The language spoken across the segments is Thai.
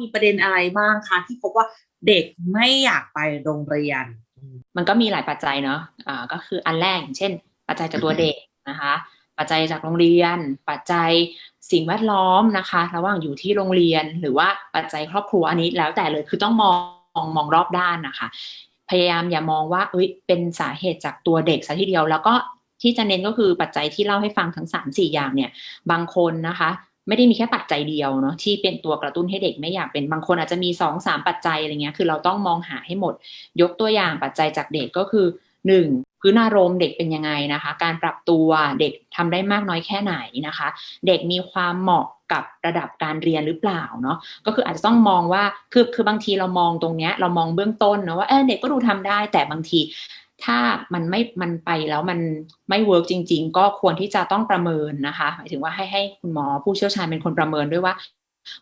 มีประเด็นอะไรบ้างคะที่พบว่าเด็กไม่อยากไปโรงเรียน มันก็มีหลายปัจจัยเนาะอ่าก็คืออันแรกอย่างเช่น ปัจจัยจากตัวเด็กนะคะ ปัจจัยจากโรงเรียน ปัจจัยสิ่งแวดล้อมนะคะ ระหว่างอยู่ที่โรงเรียนหรือว่าปัจจัยครอบครัวอันนี้แล้วแต่เลยคือต้องมองมองรอบด้านนะคะ พยายามอย่ามองว่าเอ้ยเป็นสาเหตุจากตัวเด็กซะทีเดียวแล้วก็ที่จะเน้นก็คือปัจจัยที่เล่าให้ฟังทั้งสามสี่อย่างเนี่ย บางคนนะคะ ไม่ได้มีแค่ปัจจัยเดียวเนาะที่เป็นตัวกระตุ้นให้เด็กไม่อยากเป็นบางคนอาจจะมีสองสามปัจจัยอะไรเงี้ยคือเราต้องมองหาให้หมด ยกตัวอย่างปัจจัยจากเด็กก็คือหนึ่งพื้นอารมณ์เด็กเป็นยังไงนะคะ การปรับตัวเด็กทำได้มากน้อยแค่ไหนนะคะ เด็กมีความเหมาะกับระดับการเรียนหรือเปล่าเนาะก็คืออาจจะต้องมองว่าคือคือบางทีเรามองตรงเนี้ยเรามองเบื้องต้นนะว่าเออเด็กก็ดูทำได้แต่บางที ถ้ามันไม่มันไปแล้วมันไม่เวิร์กจริง ๆ ก็ควรที่จะต้องประเมินนะคะหมายถึงว่าให้ให้คุณหมอผู้เชี่ยวชาญเป็นคนประเมินด้วยว่า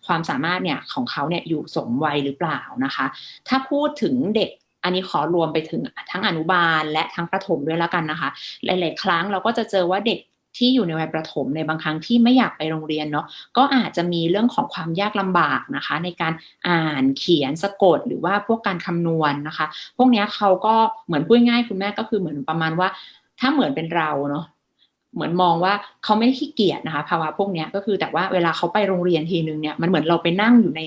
ความสามารถเนี่ยของเขาเนี่ยอยู่สมวัยหรือเปล่านะคะ ถ้าพูดถึงเด็กอันนี้ขอรวมไปถึงทั้งอนุบาลและทั้งประถมด้วยแล้วกันนะคะ หลาย ๆ ครั้งเราก็จะเจอว่าเด็ก ที่อยู่ในวัยประถมในบางครั้งที่ไม่อยากไปโรงเรียนเนาะก็อาจจะมีเรื่องของความยากลำบากนะคะ ในการอ่านเขียนสะกดหรือว่าพวกการคำนวณนะคะ พวกนี้เขาก็เหมือนพูดง่ายคุณแม่ก็คือเหมือนประมาณว่า ถ้าเหมือนเป็นเราเนาะเหมือนมองว่าเขาไม่ได้ขี้เกียจนะคะ ภาวะพวกนี้ก็คือแต่ว่าเวลาเขาไปโรงเรียนทีนึงเนี่ยมันเหมือนเราไปนั่งอยู่ใน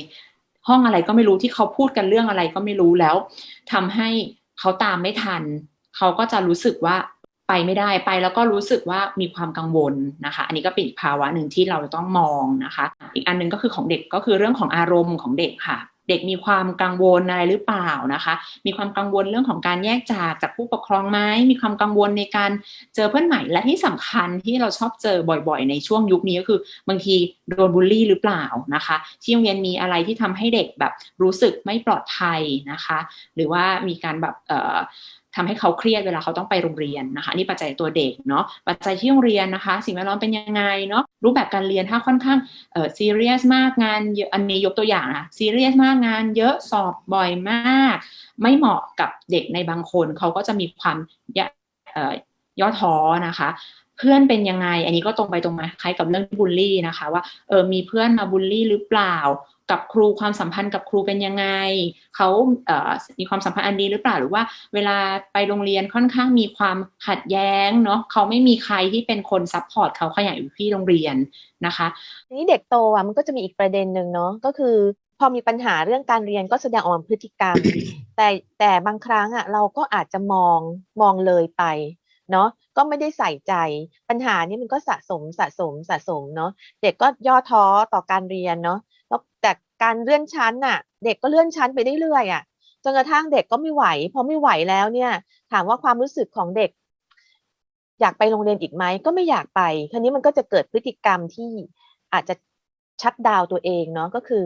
ห้องอะไรก็ไม่รู้ที่เขาพูดกันเรื่องอะไรก็ไม่รู้แล้วทำให้เขาตามไม่ทัน เขาก็จะรู้สึกว่า ไปไม่ได้ไปแล้วก็รู้สึกว่ามีความกังวลนะคะ อันนี้ก็เป็นอีกภาวะหนึ่งที่เราจะต้องมองนะคะ อีกอันหนึงก็คือของเด็กก็คือเรื่องของอารมณ์ของเด็กค่ะ เด็กมีความกังวลอะไรหรือเปล่านะคะ มีความกังวลเรื่องของการแยกจากจากผู้ปกครองไหมมีความกังวลในการเจอเพื่อนใหม่และที่สำคัญที่เราชอบเจอบ่อยๆ ในช่วงยุคนี้ก็คือ บางทีโดนบูลลี่หรือเปล่านะคะ ที่โรงเรียนมีอะไรที่ทำให้เด็กแบบรู้สึกไม่ปลอดภัยนะคะ หรือว่ามีการแบบเอ่อ ทำให้เขาเครียดเวลาเขาต้องไปโรงเรียนนะคะนี่ปัจจัยตัวเด็กเนาะปัจจัยที่โรงเรียนนะคะ สิ่งแวดล้อมเป็นยังไงเนาะรูปแบบการเรียนถ้าค่อนข้างเอ่อซีเรียสมากงานเยอะอันนี้ยกตัวอย่างนะซีเรียสมากงาน เยอะสอบบ่อยมาก ไม่เหมาะกับเด็กในบางคนเขาก็จะมีความย่อท้อนะคะ เพื่อนเป็นยังไง อันนี้ก็ตรงไปตรงมาคล้ายกับเรื่องบูลลี่นะคะ ว่าเออมีเพื่อนมาบูลลี่หรือเปล่า กับครูความสัมพันธ์กับครูเป็นยังไงเขาเอ่อมีความสัมพันธ์อันดีหรือเปล่าหรือว่า เวลาไปโรงเรียนค่อนข้างมีความขัดแย้งเนาะเขาไม่มีใครที่เป็นคนซัพพอร์ตเขาขยายอยู่ที่โรงเรียนนะคะทีนี้เด็กโตอะมันก็จะมีอีกประเด็นหนึ่งเนาะก็คือพอมีปัญหาเรื่องการเรียนก็แสดงออกมาพฤติกรรม แต่แต่บางครั้งอะเราก็อาจจะมองมองเลยไป เนาะก็ไม่ได้ใส่ใจปัญหานี้มันก็สะสมสะสมสะสมเนาะเด็กก็ย่อท้อต่อการเรียนเนาะแล้วแต่การเลื่อนชั้นน่ะ เด็กก็เลื่อนชั้นไปได้เรื่อยอะจนกระทั่งเด็กก็ไม่ไหวพอไม่ไหวแล้วเนี่ย ถามว่าความรู้สึกของเด็ก อยากไปโรงเรียนอีกไหมก็ไม่อยากไปคราวนี้มันก็จะเกิดพฤติกรรมที่อาจจะชัดดาวตัวเองเนาะก็คือ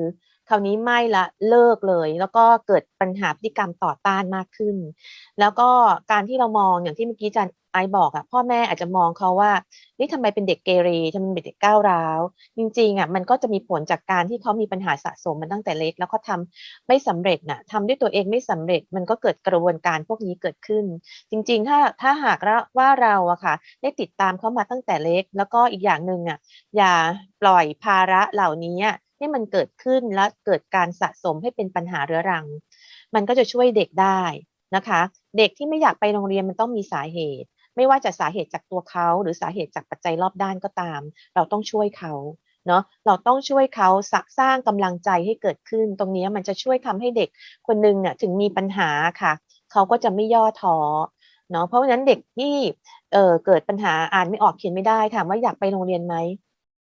คราวนี้ไม่ละเลิกเลย แล้วก็เกิดปัญหาพฤติกรรมต่อต้านมากขึ้น แล้วก็การที่เรามองอย่างที่เมื่อกี้อาจันไอบอกอะพ่อแม่อาจจะมองเขาว่านี่ทำไมเป็นเด็กเกเรทำไมเป็นเด็กก้าวร้าว จริงๆอะมันก็จะมีผลจากการที่เขามีปัญหาสะสมมาตั้งแต่เล็ก แล้วเขาทาไม่สำเร็จน่ะทำด้วยตัวเองไม่สำเร็จ มันก็เกิดกระบวนการพวกนี้เกิดขึ้น จริง ๆ ถ้าถ้าหากว่าเราอะค่ะ ได้ติดตามเขามาตั้งแต่เล็ก แล้วก็อีกอย่างหนึ่งอะอย่าปล่อยภาระเหล่านี้ ให้มันเกิดขึ้นและเกิดการสะสมให้เป็นปัญหาเรื้อรัง มันก็จะช่วยเด็กได้นะคะ เด็กที่ไม่อยากไปโรงเรียนมันต้องมีสาเหตุ ไม่ว่าจะสาเหตุจากตัวเขา หรือสาเหตุจากปัจจัยรอบด้านก็ตาม เราต้องช่วยเขาเนาะเราต้องช่วยเขาสร้างกำลังใจให้เกิดขึ้น ตรงนี้มันจะช่วยทำให้เด็กคนหนึ่งเนี่ยถึงมีปัญหาค่ะ เขาก็จะไม่ย่อท้อเนาะเพราะฉะนั้นเด็กที่เเกิดปัญหาอ่านไม่ออกเขียนไม่ได้ถามว่าอยากไปโรงเรียนไหม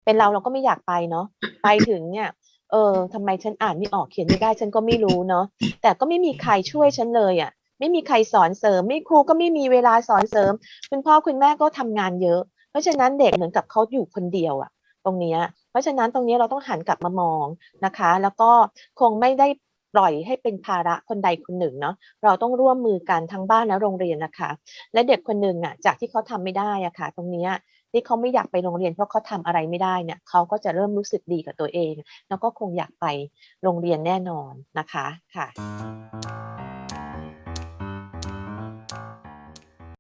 เป็นเราเราก็ไม่อยากไปเนาะไปถึงเนี่ย เออทำไมฉันอ่านไม่ออกเขียนไม่ได้ฉันก็ไม่รู้เนาะแต่ก็ไม่มีใครช่วยฉันเลยอะ่ะ ไม่มีใครสอนเสริม ไม่ครูก็ไม่มีเวลาสอนเสริม คุณพ่อคุณแม่ก็ทำงานเยอะ เพราะฉะนั้นเด็กเหมือนกับเขาอยู่คนเดียวอะ่ะ ตรงนี้เพราะฉะนั้นตรงนี้เราต้องหันกลับมามองนะคะ แล้วก็คงไม่ได้ปล่อยให้เป็นภาระคนใดคนหนึ่งเนาะเราต้องร่วมมือกันทั้งบ้านและโรงเรียนนะคะ และเด็กคนหนึ่งอะจากที่เขาทำไม่ได้อะค่ะ ตรงนี้ ที่เขาไม่อยากไปโรงเรียนเพราะเขาทำอะไรไม่ได้เนี่ยเขาก็จะเริ่มรู้สึกดีกับตัวเอง แล้วก็คงอยากไปโรงเรียนแน่นอนนะคะค่ะ